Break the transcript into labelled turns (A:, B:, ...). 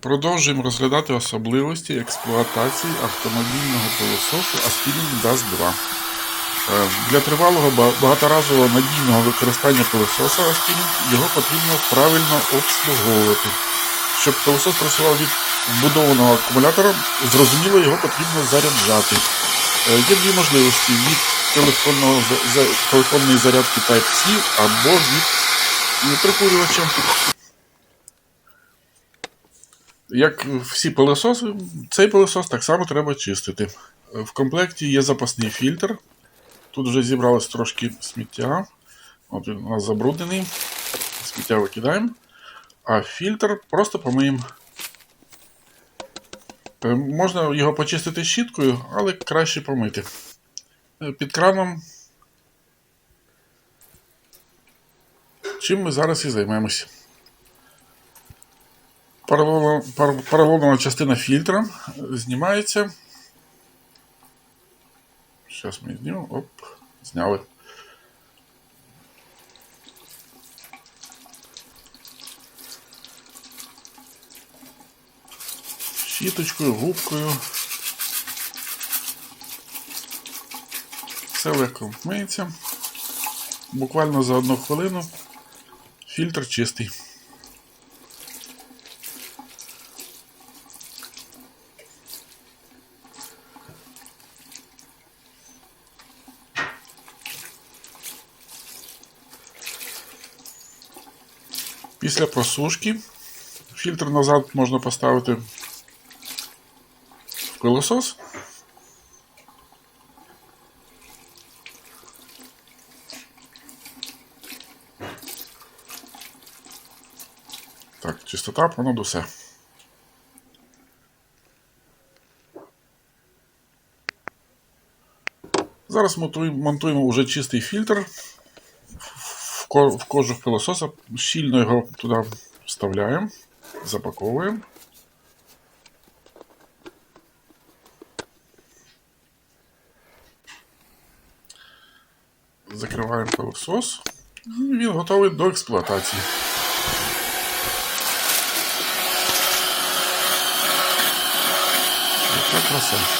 A: Продовжуємо розглядати особливості експлуатації автомобільного пилососу Aspirin DAS 2. Е, Для тривалого багаторазового надійного використання пилососа Aspirin його потрібно правильно обслуговувати. Щоб пилосос працював від вбудованого акумулятора, зрозуміло, його потрібно заряджати. Е, Є дві можливості від телефонної зарядки Type-C або від е, прикурювача. Як всі пилососи, цей пилосос так само треба чистити. В комплекті є запасний фільтр. Тут вже зібралось трошки сміття. От він у нас забруднений. Сміття викидаємо. А фільтр просто помиємо. Е, Можна його почистити щіткою, але краще помити. Е, Під краном. Чим ми зараз і займемось. Поролонова частина фільтра знімається. Зараз ми знімемо. Оп, зняли. Щіточкою, губкою. Все легко миється. Буквально за одну хвилину фільтр чистий. Після просушки фільтр назад можна поставити в пилосос. Так, чистота понад усе. Зараз монтуємо, уже чистий фільтр в кожух пилососа, щільно його туди вставляємо, запаковуємо. Закриваємо пилосос. І він готовий до експлуатації. Яка краса.